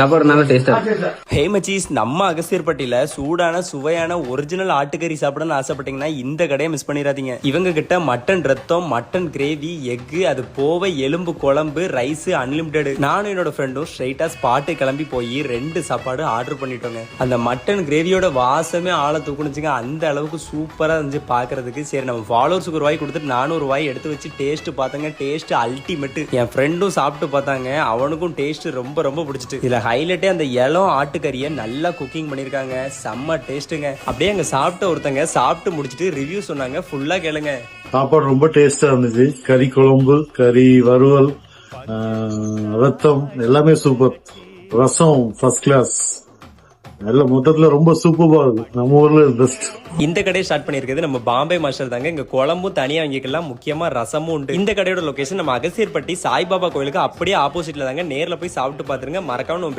சாப்பாடு நல்லா டேஸ்டா ஹே மச்சீஸ் நம்ம அகசியர்பட்டியில சூடான சுவையான ஒரிஜினல் ஆட்டுக்கறி சாப்பிடணும்னு ஆசைப்பட்டீங்கன்னா இந்த கடையை மிஸ் பண்ணிடாதீங்க. இவங்க கிட்ட மட்டன் ரத்தம் மட்டன் கிரேவி எக்கு அது போவை எலும்பு குழம்பு ரைஸ் அன்லிமிட்டெட் நானும் என்னோட ஃப்ரெண்டும் ஸ்ட்ரைட்டா ஸ்பாட்டு கிளம்பி போய் ரெண்டு சாப்பாடு ஆர்டர் பண்ணிட்டோங்க. அந்த மட்டன் கிரேவியோட வாசமே ஆள தூக்குனுச்சுங்க. அந்த அளவுக்கு சூப்பரா இருந்துச்சு பாக்குறதுக்கு. சரி நம்ம ஃபாலோவர்ஸுக்கு ஒரு வாய் கொடுத்துட்டு நானும் ஒரு வாய் எடுத்து வச்சு டேஸ்ட் பார்த்தாங்க. டேஸ்ட் அல்டிமேட் என் ஃப்ரெண்டும் சாப்பிட்டு பார்த்தாங்க. அவனுக்கும் டேஸ்ட் ரொம்ப ரொம்ப பிடிச்சிட்டு. இதுல ஹைலைட்டே அந்த இளம் ஆட்டுக்கறியை நல்லா குக்கிங் பண்ணியிருக்காங்க. செம்ம டேஸ்ட்டுங்க அப்படியே அங்கே சாப்பிட்ட ஒருத்தங்க சாப்பிட்டு முடிச்சுட்டு ரிவ்யூ சொன்னாங்க. ஃபுல்லாக கேளுங்க. சாப்பாடு ரொம்ப டேஸ்டா இருந்துச்சு. கறி குழம்பு கறி வறுவல் ரத்தம் எல்லாமே சூப்பர் ரசம் ஃபர்ஸ்ட் கிளாஸ் எல்லாம் மொத்தத்துல ரொம்ப சூப்பரா இருக்கு நம்ம ஊர்ல பெஸ்ட் இந்த கடையை ஸ்டார்ட் பண்ணிருக்கிறது நம்ம பாம்பே மாஸ்டர் தாங்க. இங்க குழம்பும் தனியா வாங்கிக்கலாம் முக்கியமா ரசமும் உண்டு. இந்த கடையோட லொகேஷன் நம்ம அகசியர்பட்டி சாய்பாபா கோயிலுக்கு அப்படியே ஆப்போசிட்ல தாங்க. நேர்ல போய் சாப்பிட்டு பாத்துருங்க மறக்காம நம்ம